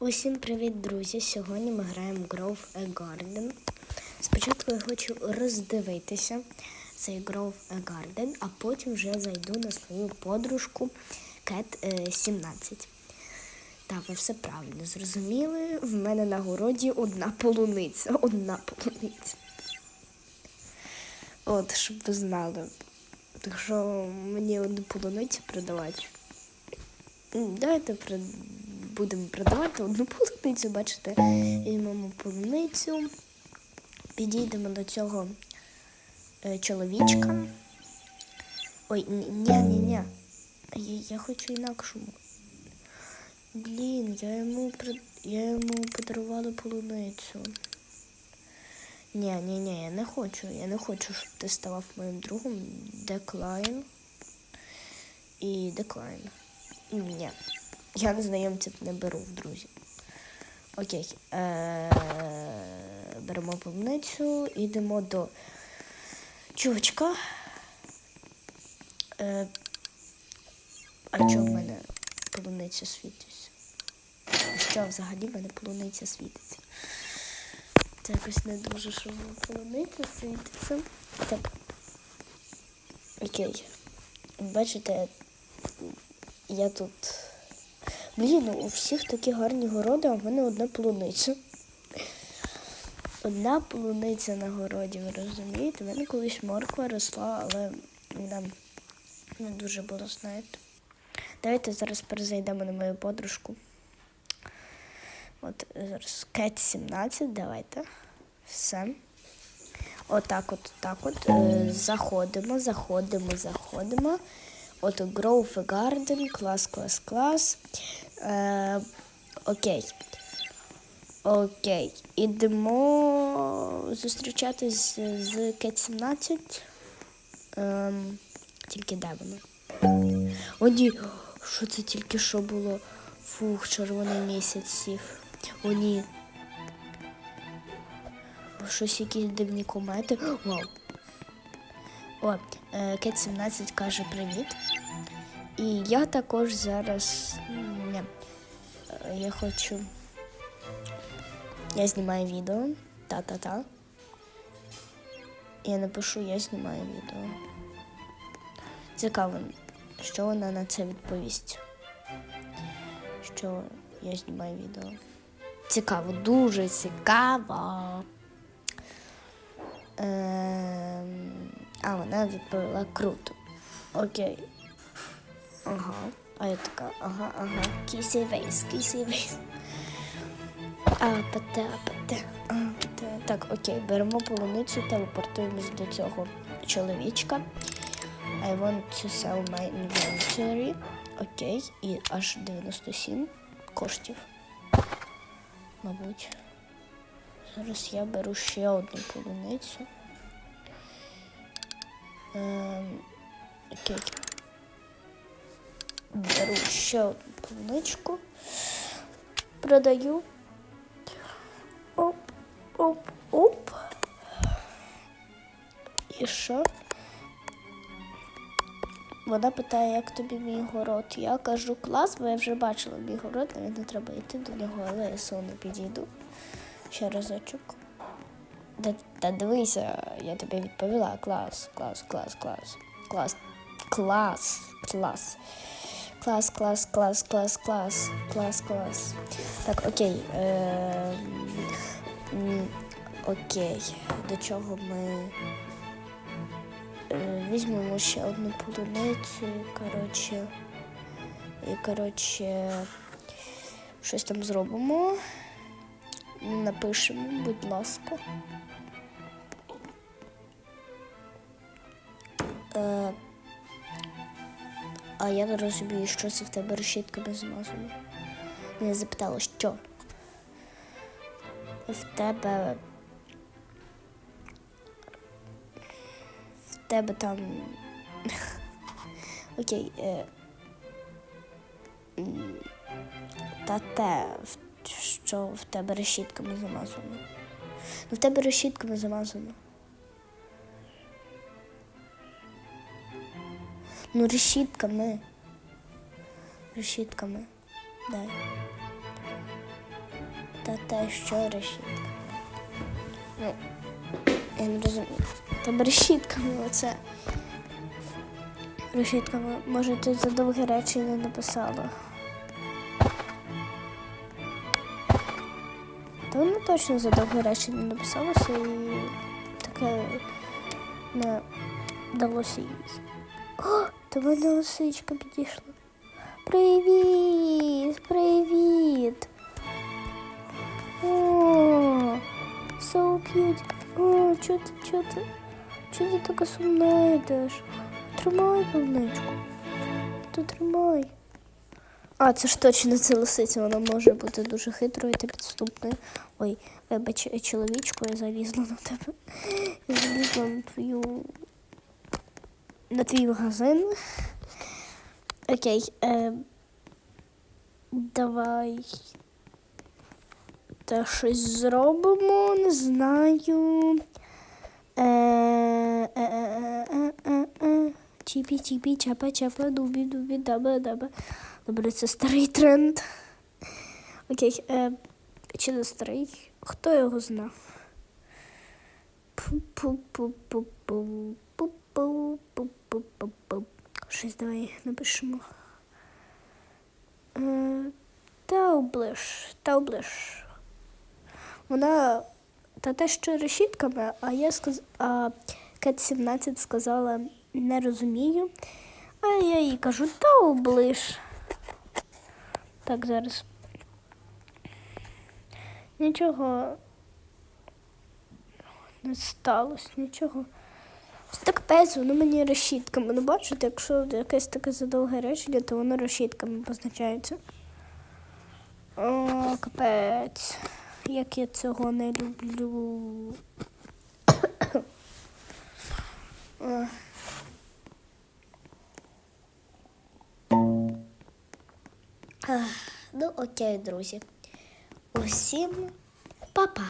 Усім привіт, друзі! Сьогодні ми граємо Grove a Garden. Спочатку я хочу роздивитися цей Grove a Garden, а потім вже зайду на свою подружку Cat 17. Так, ви все правильно зрозуміли. В мене на городі одна полуниця. Одна полуниця. От, щоб ви знали. Так що мені одну полуницю продавати. Давайте при... будемо продавати одну полуницю, бачите, візьмемо полуницю, підійдемо до цього е, чоловічка. Ой, ні, ні, ні, ні. Я, я хочу інакшу. Блін, я йому я йому подарувала полуницю. Ні, ні, ні, я не хочу. Я не хочу, щоб ти ставав моїм другом. Деклайн. І деклайн. Ні. Я незнайомців не беру, друзі. Окей. Е- беремо полуницю, йдемо до чувачка. Е- а чого в мене полуниця світиться? Що взагалі в мене полуниця світиться? Це якось не дуже, що полуниця світиться. Так. Окей. Бачите, я тут. Блін, у всіх такі гарні городи, а в мене одна полуниця. Одна полуниця на городі, ви розумієте? У мене колись морква росла, але вона не дуже була, знаєте. Давайте зараз перезайдемо на мою подружку. От зараз Кет 17, давайте. Все. Отак, от, так от. Е, заходимо, заходимо, заходимо. От Grove Garden, клас, клас, клас. Е, окей. Окей. Ідемо зустрічатись з, Кет 17. Ем, тільки де воно? О, ні, що це тільки що було? Фух, червоний місяць сів. О, ні. Щось якісь дивні комети. Вау. О, е, Кет 17 каже привіт. І я також зараз. Я хочу. Я знімаю відео. Та-та-та. Я напишу, я знімаю відео. Цікаво, що вона на це відповість. Що я знімаю відео. Цікаво, дуже цікаво. Ем, а вона відповіла круто. Окей. Ага. А я така, ага, ага. Кісі вейс, кісі вейс. А, пате, пате, а, пате. Так, окей, беремо полуницю, телепортуємось до цього чоловічка. I want to sell my inventory. Окей, і аж 97 коштів. Мабуть. Зараз я беру ще одну полуницю. Ем, окей. Беру ще одну полуничку. Продаю. Оп, оп, оп. І що? Вона питає, як тобі мій город. Я кажу клас, бо я вже бачила мій город, навіть не треба йти до нього, але я соно підійду. Ще разочок. Та, та дивися, я тобі відповіла. Клас, клас, клас, клас. Клас. Клас. Клас. Клас, клас, клас, клас, клас, клас, клас. Так, окей. Е, окей. До чого ми е, візьмемо ще одну полуницю коротше, і, коротше, щось там зробимо. Напишемо, будь ласка. Е, а я не розумію, що це в тебе решітками змазано. Мене запитало, що в тебе. В тебе там. Окей. Е... Та те, що в тебе решітками замазано. Ну, в тебе решітками замазано. Ну, решітками. Решітками. Дай. та те, що решітка. Ну, я не розумію. Там решітками оце. Решітками. Може, ти за довге речення написала. Та вона точно за довге речення написалася і таке не далося їй. До мене лисичка підійшла. Привіт! Привіт! О, so cute. О, чого ти, чого ти? Чого ти така сумна йдеш? Тримай полничку. То тримай. А, це ж точно це лисиця, вона може бути дуже хитрою та підступною. Ой, вибач, чоловічку, я залізла на тебе. Я залізла на твою. На твій магазин. Окей. Е, давай. Та щось зробимо, не знаю. Е, е, е. Чіпі, чіпі, чапа, чапа, дубі, дубі, даба, даба. Добре, це старий тренд. Окей, е, чи не старий? Хто його знав? Пу-пу-пу-пу-пу, пу-пу-пу-пу-пу-пу. Щось давай напишемо. Е, Таублиш, Таублиш. Вона та те, що решітками, а я сказ... а Кет 17 сказала не розумію. А я їй кажу, та облиш. Так, зараз. Нічого не сталося, нічого. Так пець, воно мені решітками. Ну, бачите, якщо якесь таке задовге речення, то воно решітками позначається. О, капець. Як я цього не люблю. Ох. Ну, окей, друзі. Усім па-па.